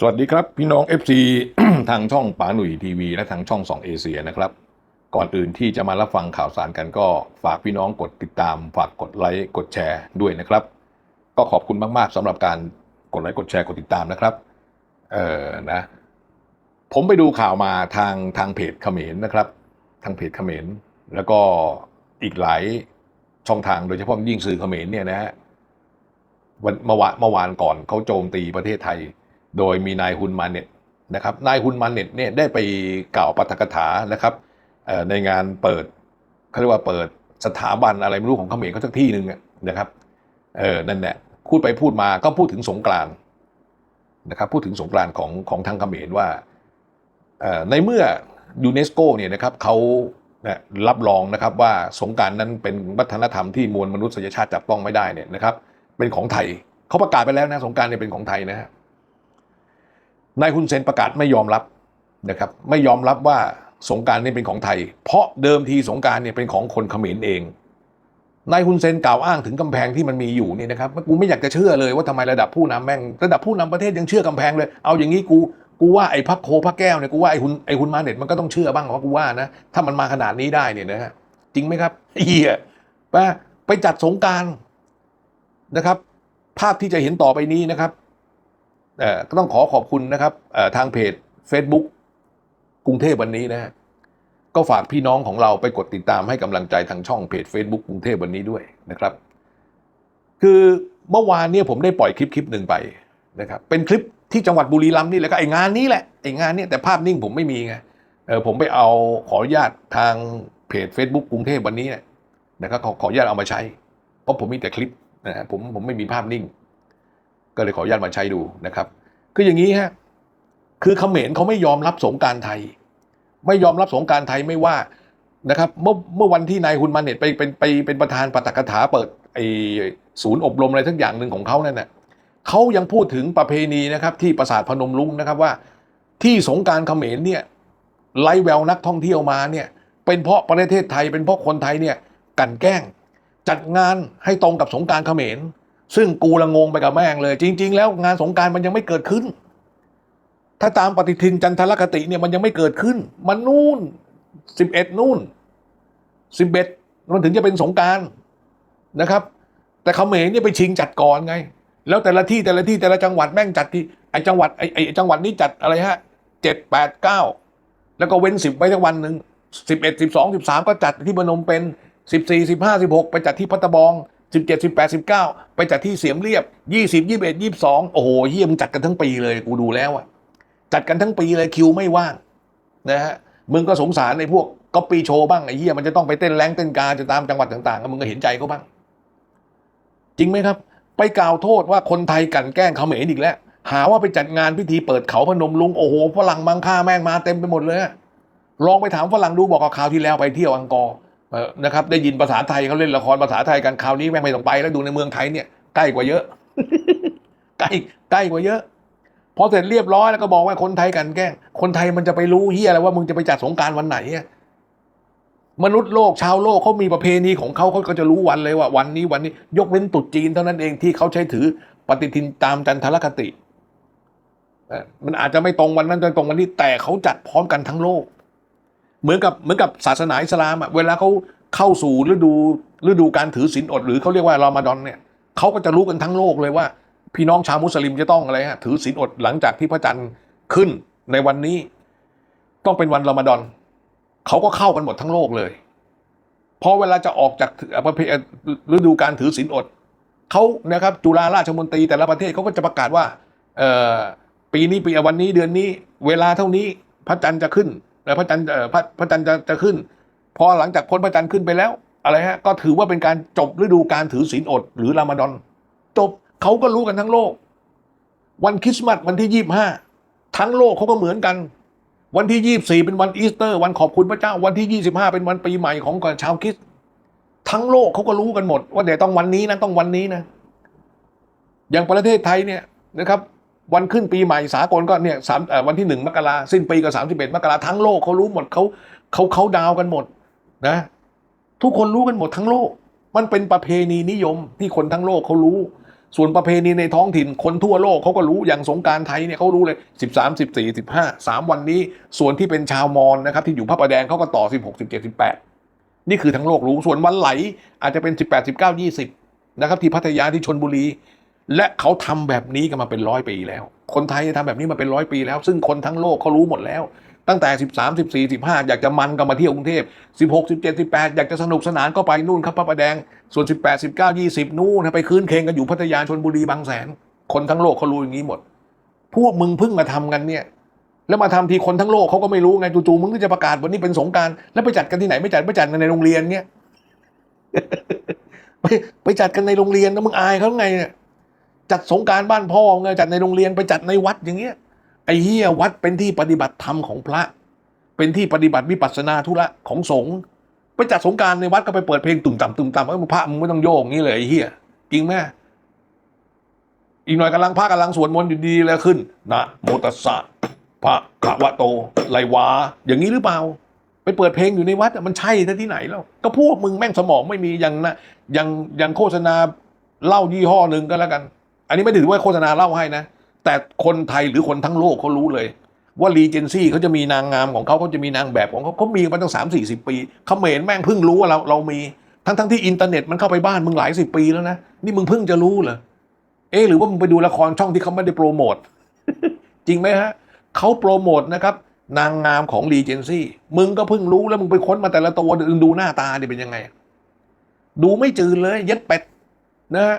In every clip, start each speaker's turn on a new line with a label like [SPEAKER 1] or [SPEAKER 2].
[SPEAKER 1] สวัสดีครับพี่น้อง FC ทางช่องป๋าหนุ่ยทีวีและทางช่อง 2 เอเชียนะครับ ก่อนอื่นที่จะมารับฟังข่าวสารกันก็ฝากพี่น้องกดติดตาม ฝากกดไลค์กดแชร์ด้วยนะครับ ก็ขอบคุณมาก ๆสำหรับการกดไลค์กดแชร์กดติดตามนะครับเออนะ ผมไปดูข่าวมาทางทางเพจเขมรนะครับ ทางเพจเขมรแล้วก็อีกหลายช่องทางโดยเฉพาะยิ่งสื่อเขมรเนี่ยนะฮะวันเมื่อวานเมื่อวานก่อนเขาโจมตีประเทศไทย โดยมีนายฮุนมาเน็ตนะครับนายฮุนมาเน็ตเนี่ยได้ไปกล่าวปาฐกถานะครับในงานเปิดเขาเรียกว่าเปิดสถาบันอะไรไม่รู้ของเขมรเขาสักที่หนึ่งนะครับเออนั่นแหละพูดไปพูดมาก็พูดถึงสงกรานต์นะครับพูดถึงสงกรานต์ของของทางเขมรว่าในเมื่อยูเนสโกเนี่ยนะครับเขาเนี่ยรับรองนะครับว่าสงกรารนั้นเป็นวัฒนธรรมที่มวลมนุษยชาติจับต้องไม่ได้เนี่ยนะครับเป็นของไทยเขาประกาศไปแล้วนะสงกรารเนี่ยเป็นของไทยนะฮะ นายฮุนเซนประกาศไม่ยอมรับนะครับไม่ยอมรับว่าสงการนี่เป็นของไทย เพราะเดิมทีสงการเนี่ยเป็นของคนเขมรเองนายฮุนเซนกล่าวอ้างถึงกำแพงที่มันมีอยู่นี่นะครับกูไม่อยากจะเชื่อเลยว่าทำไมระดับผู้นำแม่งระดับผู้นำประเทศยังเชื่อกำแพงเลย เอาอย่างนี้กูกูว่าไอ้พักโคพักแก้วเนี่ยกูว่าไอ้ฮุนไอ้ฮุนมาเน็ตมันก็ต้องเชื่อบ้างว่ากูว่านะถ้ามันมาขนาดนี้ได้เนี่ยนะฮะจริงไหมครับเฮียไปไปจัดสงการนะครับ ภาพที่จะเห็นต่อไปนี้นะครับ ก็ต้องขอขอบคุณนะครับทางเพจ Facebook กรุงเทพวันนี้นะฮะก็ฝากพี่น้องของเราไปกดติดตามให้กำลังใจทางช่องเพจ Facebook กรุงเทพวันนี้ด้วยนะครับ คือเมื่อวานเนี่ยผมได้ปล่อยคลิปคลิปหนึ่งไปนะครับ เป็นคลิปที่จังหวัดบุรีรัมย์นี่แหละก็ไองานนี้แหละไองานเนี้แต่ภาพนิ่งผมไม่มีไงเออผมไปเอาขออนุญาตทางเพจ Facebook กรุงเทพวันนี้เนี่ยนะครับขอขออนุญาตเอามาใช้ เพราะผมมีแต่คลิปนะฮะผมผมไม่มีภาพนิ่ง ก็เลยขออนุญาตมาใช้ดูนะครับ คืออย่างนี้ฮะคือเขมรเขาไม่ยอมรับสงการไทย ไม่ยอมรับสงการไทยไม่ว่านะครับเมื่อเมื่อวันที่นายฮุนมาเน็ตไปเป็นไปเป็นประธานปาฐกถาเปิดไอศูนย์อบรมอะไรทั้งอย่างหนึ่งของเขานั่นน่ะเขายังพูดถึงประเพณีนะครับที่ปราสาทพนมรุ้งนะครับว่า ที่สงการเขมรเนี่ยไล่แววนักท่องเที่ยวมาเนี่ยเป็นเพราะประเทศไทยเป็นเพราะคนไทยเนี่ยกันแกล้งจัดงานให้ตรงกับสงการเขมร ซึ่งกูละงงไปกับแม่งเลย จริง ๆ แล้วงานสงการมันยังไม่เกิดขึ้น ถ้าตามปฏิทินจันทรคติเนี่ยมันยังไม่เกิดขึ้น มันนู่นสิบเอ็ดนู่นสิบเอ็ดมันถึงจะเป็นสงการนะครับ แต่เขมรเนี่ยไปชิงจัดก่อนไง แล้วแต่ละที่แต่ละที่แต่ละจังหวัดแม่งจัดที่ไอจังหวัดไอไอจังหวัดนี้จัดอะไรฮะเจ็ดแปดเก้าแล้วก็เว้นสิบไว้ทั้งวันหนึ่งสิบเอ็ดสิบสองสิบสามก็จัดที่บนมเป็นสิบสี่สิบห้าสิบหกไปจัดที่พัตบอง สิบเจ็ดสิบแปดสิบเก้าไปจัดที่เสียมเรียบยี่สิบยี่สิบเอ็ดยี่สิบสองโอ้โหเฮียมจัดกันทั้งปีเลยกูดูแล้วอะจัดกันทั้งปีเลยคิวไม่ว่างนะฮะมึงก็สงสารในพวกก๊อปปี้โชว์บ้างไอ้เฮียมันจะต้องไปเต้นแรงเต้นกาจะตามจังหวัดต่างๆมึงก็เห็นใจเขาบ้าง จริงไหมครับ ไปกล่าวโทษว่าคนไทยกันแกล้งเขมรอีกแล้ว หาว่าไปจัดงานพิธีเปิดเขาพนมลุงโอ้โหฝรั่งมังค่าแม่งมาเต็มไปหมดเลยลองไปถามฝรั่งดูบอกข่าวที่แล้วไปเที่ยวอังกอร์ นะครับได้ยินภาษาไทยเขาเล่นละครภาษาไทยกันคราวนี้แม่งไม่ต้องไปแล้วดูในเมืองไทยเนี่ยใกล้กว่าเยอะใกล้ใกล้กว่าเยอะพอเสร็จเรียบร้อยแล้วก็บอกว่าคนไทยกลันแกล้ง คนไทยมันจะไปรู้เฮียอะไรว่ามึงจะไปจัดสงกรารวันไหนอะมนุษย์โลกชาวโลกเขามีประเพณีของเขาเขาก็จะรู้วันเลยว่าวันนี้วันนี้ ยกเว้นตรุษจีนเท่านั้นเองที่เขาใช้ถือปฏิทินตามจันทรคติเอ่อมันอาจจะไม่ตรงวันนั้นจะตรงวันนี้แต่เขาจัดพร้อมกันทั้งโลก เหมือนกับเหมือนกับศาสนาอิสลามอะเวลาเขาเข้าสู่ฤดูฤดูการถือศีลอด หรือเขาเรียกว่ารอมฎอนเนี่ยเขาก็จะรู้กันทั้งโลกเลยว่า พี่น้องชาวมุสลิมจะต้องอะไรฮะถือศีลอดหลังจากที่พระจันทร์ขึ้นในวันนี้ ต้องเป็นวันรอมฎอนเขาก็เข้ากันหมดทั้งโลกเลยพอเวลาจะออกจากประเพณฤดูการถือศีลอดเขานะครับจุฬาราชมนตรีแต่ละประเทศเขาก็จะประกาศว่าเออปีนี้ปีวันนี้เดือนนี้ เวลาเท่านี้พระจันทร์จะขึ้น แล้วพระจันทร์พระพระจันทร์จะจะขึ้น พอหลังจากพ้นพระจันทร์ขึ้นไปแล้ว อะไรฮะ ก็ถือว่าเป็นการจบฤดูการถือศีลอด หรือรามฎอน จบเขาก็รู้กันทั้งโลก วันคริสต์มาสวันที่ยี่บห้าทั้งโลกเขาก็เหมือนกัน วันที่ยี่สี่เป็นวันอีสเตอร์ วันขอบคุณพระเจ้า วันที่ยี่สิบห้าเป็นวันปีใหม่ของชาวคริสต์ทั้งโลกเขาก็รู้กันหมด ว่าเดี๋ยวต้องวันนี้นะต้องวันนี้นะ อย่างประเทศไทยเนี่ยนะครับ วันขึ้นปีใหม่สากลก็เนี่ยสามวันที่หนึ่งมกราสิ้นปีก็สามสิบเอ็ดมกราทั้งโลกเขารู้หมดเขาเขาเขาดาวกันหมดนะ ทุกคนรู้กันหมดทั้งโลก มันเป็นประเพณีนิยมที่คนทั้งโลกเขารู้ ส่วนประเพณีในท้องถิ่นคนทั่วโลกเขาก็รู้อย่างสงการไทยเนี่ยเขารู้เลย 13 14 15 3 วันนี้ ส่วนที่เป็นชาวมอญนะครับ ที่อยู่พระประแดงเขาก็ต่อ 16 17 18 นี่คือทั้งโลกรู้ส่วนวันไหลอาจจะเป็น 18 19 20นะครับที่พัทยาที่ชนบุรี และเขาทำแบบนี้กันมาเป็นร้อยปีแล้ว คนไทยทำแบบนี้มาเป็นร้อยปีแล้ว ซึ่งคนทั้งโลกเขารู้หมดแล้ว ตั้งแต่ 13 14 15 อยากจะมันก็มาเที่ยวกรุงเทพ 16 17 18 อยากจะสนุกสนานก็ไปนู่นครับพระประแดง ส่วน 18 19 20 นู่นไปคืนเคงกันอยู่พัทยาชนบุรีบางแสน คนทั้งโลกเขารู้อย่างนี้หมด พวกมึงเพิ่งมาทำกันเนี่ยแล้วมาทำทีคนทั้งโลกเขาก็ไม่รู้ไงจู่ๆมึงก็จะประกาศวันนี้เป็นสงการแล้วไปจัดกันที่ไหนไม่จัดไม่จัดในโรงเรียนเนี่ยไปไปจัดกันในโรงเรียนนะมึงอายเขาไงเนี่ย จัดสงการบ้านพ่อไงจัดในโรงเรียนไปจัดในวัดอย่างเงี้ยไอ้เฮียวัดเป็นที่ปฏิบัติธรรมของพระ เป็นที่ปฏิบัติวิปัสสนาธุระของสงฆ์ไปจัดสงการในวัดก็ไปเปิดเพลงตุ่มต่ำตุ่มต่ำไอ้มึงพระมึงไม่ต้องโยกงนี้เลยไอ้เฮียจริงไหมอีกหน่อยกำลังพระกำลังสวดมนต์อยู่ดีแล้วขึ้นนะโมตัสสะพระขะวะโตไลวา อย่างนี้หรือเปล่า ไปเปิดเพลงอยู่ในวัดมันใช่ที่ไหนแล้ว ก็พวกมึงแม่งสมองไม่มีอย่างนะอย่างอย่างโฆษณาเล้ายี่ห้อหนึ่งก็แล้วกัน อันนี้ไม่ถือว่าโฆษณาเล้าให้นะ แต่คนไทยหรือคนทั้งโลกเขารู้เลย ว่ารีเจนซี่เขาจะมีนางงามของเขาเขาจะมีนางแบบของเขาเขามีมาตั้งสามสี่สิบปีเขมรแม่งเพิ่งรู้ว่าเราเรามีทั้งทั้งที่อินเทอร์เน็ตมันเข้าไปบ้านมึงหลายสิบปีแล้วนะนี่มึงเพิ่งจะรู้เหรอเอ๊หรือว่ามึงไปดูละครช่องที่เขาไม่ได้โปรโมทจริงไหมฮะเขาโปรโมทนะครับนางงามของรีเจนซี่มึงก็เพิ่งรู้แล้วมึงไปค้นมาแต่ละตัวมึงดูหน้าตาดิเป็นยังไง ดูไม่จืดเลยเย็ดเป็ดนะฮะ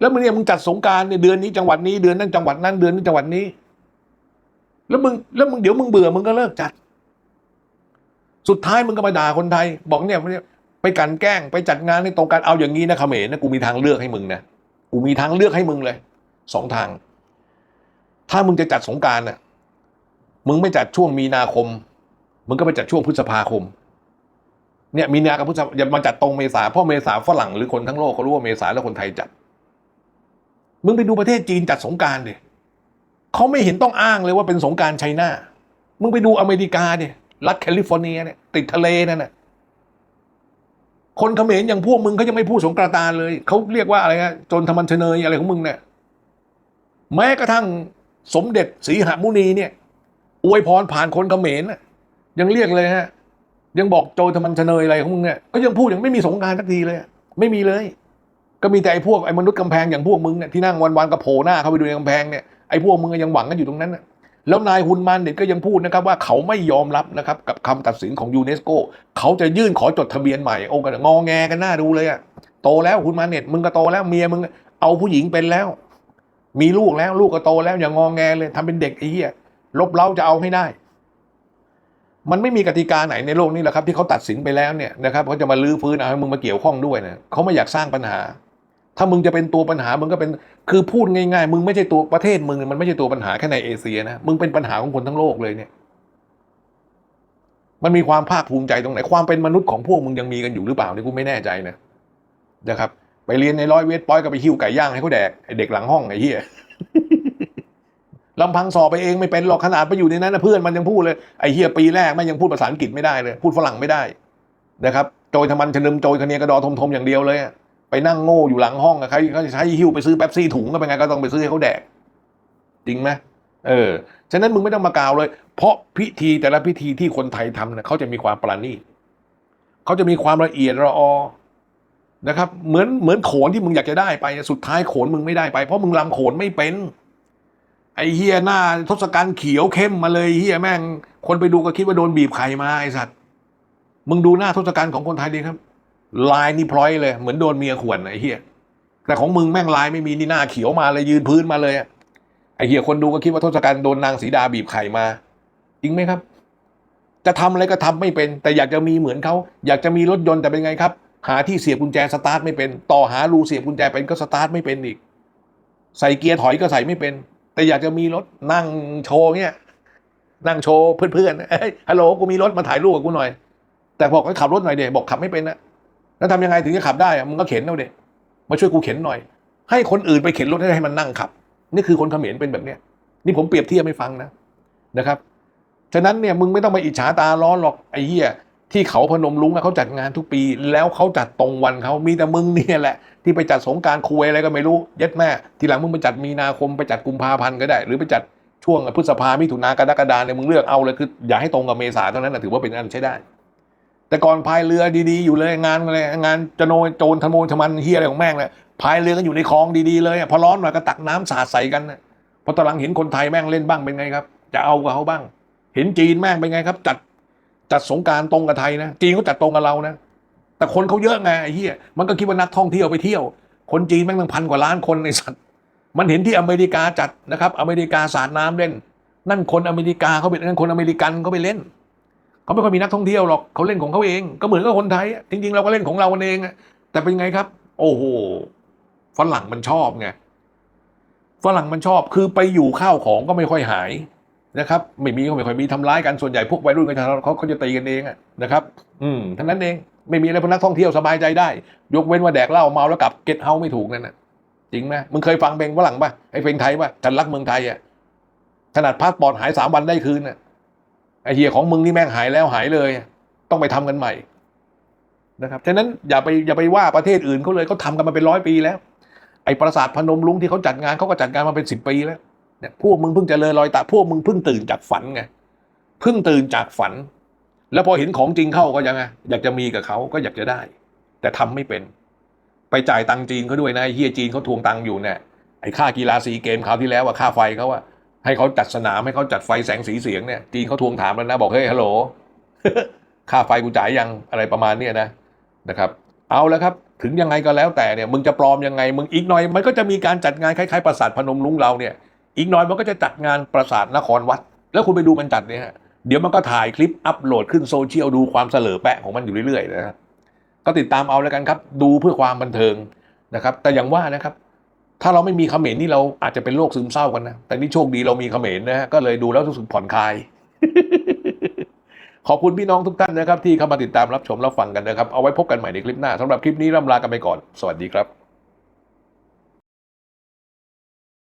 [SPEAKER 1] แล้วมึงเนี่ยมึงจัดสงการเนี่ยเดือนนี้จังหวัดนี้เดือนนั้นจังหวัดนั้นเดือนนี้จังหวัดนี้ แล้วมึงแล้วมึงเดี๋ยวมึงเบื่อมึงก็เลิกจัด สุดท้ายมึงก็มาด่าคนไทย บอกเนี่ยไปกันแกล้งไปจัดงานในตรงกันเอาอย่างนี้นะเขมรนะกูมีทางเลือกให้มึงนะกูมีทางเลือกให้มึงเลยสองทาง ถ้ามึงจะจัดสงการน่ะมึงไม่จัดช่วงมีนาคม มึงก็ไปจัดช่วงพฤษภาคมเนี่ยมีนากับพฤษภาอย่ามาจัดตรงเมษาเพราะเมษาฝรั่งหรือคนทั้งโลกเขารู้ว่าเมษาแล้วคนไทยจัด มึงไปดูประเทศจีนจัดสงการดิเขาไม่เห็นต้องอ้างเลยว่าเป็นสงการไชน่ามึงไปดูอเมริกาดิรัฐแคลิฟอร์เนียเนี่ยติดทะเลนั่นน่ะคนเขมรอย่างพวกมึงเขายังไม่พูดสงกรานต์เลยเขาเรียกว่าอะไรฮะจนทำมันเชเนยอะไรของมึงเนี่ยแม้กระทั่งสมเด็จศรีหมุนีเนี่ย อวยพรผ่านคนเขมรยังเรียกเลยฮะ ยังบอกโจรทมันเชเนยอะไรของมึงเนี่ยก็ยังพูดยังไม่มีสงการสักทีเลย ไม่มีเลย ก็มีแต่ไอ้พวกไอ้มนุษย์กำแพงอย่างพวกมึงเนี่ยที่นั่งวันๆกระโผล่หน้าเข้าไปดูในกำแพงเนี่ยไอ้พวกมึงก็ยังหวังกันอยู่ตรงนั้นน่ะแล้วนายฮุนมันเด็ดก็ยังพูดนะครับว่าเขาไม่ยอมรับนะครับกับคำตัดสินของยูเนสโกเขาจะยื่นขอจดทะเบียนใหม่โอ้กันงอแงกันหน้าดูเลยอะโตแล้วฮุนมันเน็ตมึงก็โตแล้วเมียมึงเอาผู้หญิงเป็นแล้ว มีลูกแล้วลูกก็โตแล้วอย่างงอแงเลยทำเป็นเด็กไอ้เหี้ยลบเล้าจะเอาให้ได้ มันไม่มีกติกาไหนในโลกนี้แหละครับ ที่เขาตัดสินไปแล้วเนี่ยนะครับเขาจะมาลื้อฟื้นเอาให้มึงมาเกี่ยวข้องด้วยนะเขาไม่อยากสร้างปัญหา ถ้ามึงจะเป็นตัวปัญหา มึงก็เป็น คือพูดง่ายๆ มึงไม่ใช่ตัวประเทศมึง มันไม่ใช่ตัวปัญหาแค่ในเอเชียนะ มึงเป็นปัญหาของคนทั้งโลกเลยเนี่ย มันมีความภาคภูมิใจตรงไหน ความเป็นมนุษย์ของพวกมึงยังมีกันอยู่หรือเปล่านี่กูไม่แน่ใจนะนะครับ ไปเรียนในร้อยเวทปอยก็ไปหิ้วไก่ย่างให้เขาแดกไอเด็กหลังห้องไอ้เหี้ยลำพังสอบไปเองไม่เป็นหรอกขนาดไปอยู่ในนั้นนะเพื่อนมันยังพูดเลยไอ้เฮียปีแรกมันยังพูดภาษาอังกฤษไม่ได้เลย พูดฝรั่งไม่ได้นะครับโจยทำมันชนึมโจยคเนียกระดอทมทมอย่างเดียวเลยอะ ไปนั่งโง่อยู่หลังห้องอะใครเขาจะใช้หิ้วไปซื้อแป๊บซี่ถุงก็เป็นไงก็ต้องไปซื้อให้เขาแดก จริงไหมเออ ฉะนั้นมึงไม่ต้องมากล่าวเลย เพราะพิธีแต่ละพิธีที่คนไทยทำเนี่ยเขาจะมีความประณีตเขาจะมีความละเอียดละออนะครับ เหมือนเหมือนโขนที่มึงอยากจะได้ไป สุดท้ายโขนมึงไม่ได้ไป เพราะมึงลำโขนไม่เป็น ไอ้เฮียหน้าทศกัณฐ์เขียวเข้มมาเลยเฮียแม่ง คนไปดูก็คิดว่าโดนบีบไข่มาไอ้สัตว์ มึงดูหน้าทศกัณฐ์ของคนไทยดีครับ ลายนี่พร้อยเลย เหมือนโดนเมียข่วนไอ้เฮียแต่ของมึงแม่งลายไม่มีนี่หน้าเขียวมาเลยยืนพื้นมาเลยไอ้เฮียคนดูก็คิดว่าทศกัณฐ์โดนนางสีดาบีบไข่มา จริงไหมครับ จะทำอะไรก็ทำไม่เป็น แต่อยากจะมีเหมือนเขาอยากจะมีรถยนต์แต่เป็นไงครับ หาที่เสียบกุญแจสตาร์ทไม่เป็น ต่อหารูเสียบกุญแจเป็นก็สตาร์ทไม่เป็นอีก ใส่เกียร์ถอยก็ใส่ไม่เป็น แต่อยากจะมีรถนั่งโชว์เนี่ยนั่งโชว์เพื่อนๆเอ้ยฮัลโหลกูมีรถมาถ่ายรูปกับกูหน่อย แต่บอกให้ขับรถหน่อยเด็บอกขับไม่เป็นนะ แล้วทำยังไงถึงจะขับได้อะมึงก็เข็นเอาเด็มาช่วยกูเข็นหน่อย ให้คนอื่นไปเข็นรถให้มันนั่งขับ นี่คือคนเขมรเป็นแบบเนี้ยนี่ผมเปรียบเทียบให้ฟังนะนะครับ ฉะนั้นเนี่ยมึงไม่ต้องมาอิจฉาตาร้อนหรอกไอ้เหี้ยที่เขาพนมรุ้งเขาจัดงานทุกปี แล้วเขาจัดตรงวันเขามีแต่มึงเนี่ยแหละ ที่ไปจัดสงการคุยอะไรก็ไม่รู้ย็ดแม่ทีหลังมึงไปจัดมีนาคมไปจัดกุมภาพันธ์ก็ได้ หรือไปจัดช่วงพฤษภามิถุนากรกฎาเนี่ยมึงเลือกเอาเลยคืออย่าให้ตรงกับเมษาเท่านั้นนะถือว่าเป็นอันใช้ได้ แต่ก่อนพายเรือดีๆอยู่เลยงานอะไรงานจะโนโจรทะโมนทะมันเฮียอะไรของแม่งเลยพายเรือกันอยู่ในคลองดีๆเลยพอร้อนหน่อยก็ตักน้ำสาดใส่กันพอตอนหลังเห็นคนไทยแม่งเล่นบ้างเป็นไงครับ จะเอากับเขาบ้าง เห็นจีนแม่งเป็นไงครับ จัดจัดสงการตรงกับไทยนะจีนเขาจัดตรงกับเรานะ แต่คนเขาเยอะไงไอ้เหี้ยมันก็คิดว่านักท่องเที่ยวไปเที่ยว คนจีนแม่งตั้งพันกว่าล้านคนในสัตว์มันเห็นที่อเมริกาจัดนะครับ อเมริกาสาดน้ำเล่น นั่นคนอเมริกาเขาเป็นนั่นคนอเมริกันเขาไปเล่น เขาไม่ค่อยมีนักท่องเที่ยวหรอกเขาเล่นของเขาเอง ก็เหมือนกับคนไทยอะจริงๆเราก็เล่นของเราเองอะแต่เป็นไงครับ โอ้โหฝรั่งมันชอบไงฝรั่งมันชอบคือไปอยู่ข้าวของก็ไม่ค่อยหายนะครับ ไม่มีก็ไม่ค่อยมีทำร้ายกันส่วนใหญ่พวกวัยรุ่นก็จะเขาเขาจะตีกันเองอะนะครับ อืมทั้งนั้นเองไม่มีอะไรพวกนักท่องเที่ยวสบายใจได้ ยกเว้นว่าแดกเหล้าเมาแล้วกลับเก็ตเฮาไม่ถูกนั่นนะจริงไหมมึงเคยฟังเพลงฝรั่งป่ะไอ้เพลงไทยป่ะฉันรักเมืองไทยอะขนาดพาสปอร์ตหายสามวันได้คืนน่ะ ไอ้เหี้ยของมึงนี่แม่งหายแล้วหายเลย ต้องไปทำกันใหม่นะครับฉะนั้นอย่าไปอย่าไปว่าประเทศอื่นเขาเลยเขาทำกันมาเป็นร้อยปีแล้ว ไอ้ปราสาทพนมรุ้งที่เขาจัดงานเขาก็จัดงานมาเป็นสิบปีแล้วเนี่ยพวกมึงเพิ่งเจะเลยรอยตาพวกมึงเพิ่งตื่นจากฝันไงเพิ่งตื่นจากฝัน แล้วพอเห็นของจริงเข้าก็ยังไงอยากจะมีกับเขาก็อยากจะได้ แต่ทำไม่เป็น ไปจ่ายตังจีนเขาด้วยนะไอ้เฮียจีนเขาทวงตังอยู่เนี่ยไอ้ค่ากีฬาซีเกมคราวที่แล้วอะค่าไฟเขาอะ ให้เขาจัดสนามให้เขาจัดไฟแสงสีเสียงเนี่ยจีนเขาทวงถามแล้วนะบอกเฮ้ยฮัลโหลค่าไฟกูจ่ายยังอะไรประมาณเนี้ยนะนะครับ เอาแล้วครับถึงยังไงก็แล้วแต่เนี่ยมึงจะปลอมยังไงมึงอีกหน่อย มันก็จะมีการจัดงานคล้ายๆปราสาทพนมรุ้งเราเนี่ย อีกหน่อยมันก็จะจัดงานปราสาทนครวัด แล้วคุณไปดูมันจัดเนี่ยเดี๋ยวมันก็ถ่ายคลิปอัปโหลดขึ้นโซเชียลดูความเสลอแปะของมันอยู่เรื่อยๆนะครับก็ติดตามเอาแล้วกันครับ ดูเพื่อความบันเทิงนะครับ แต่อย่างว่านะครับ ถ้าเราไม่มีเขมรนี่เราอาจจะเป็นโรคซึมเศร้ากันนะ แต่นี่โชคดีเรามีเขมรนะฮะก็เลยดูแล้วรู้สึกผ่อนคลาย ขอบคุณพี่น้องทุกท่านนะครับ ที่เข้ามาติดตามรับชมรับฟังกันนะครับ เอาไว้พบกันใหม่ในคลิปหน้าสำหรับคลิปนี้ร่ำลากันไปก่อน สวัสดีครับ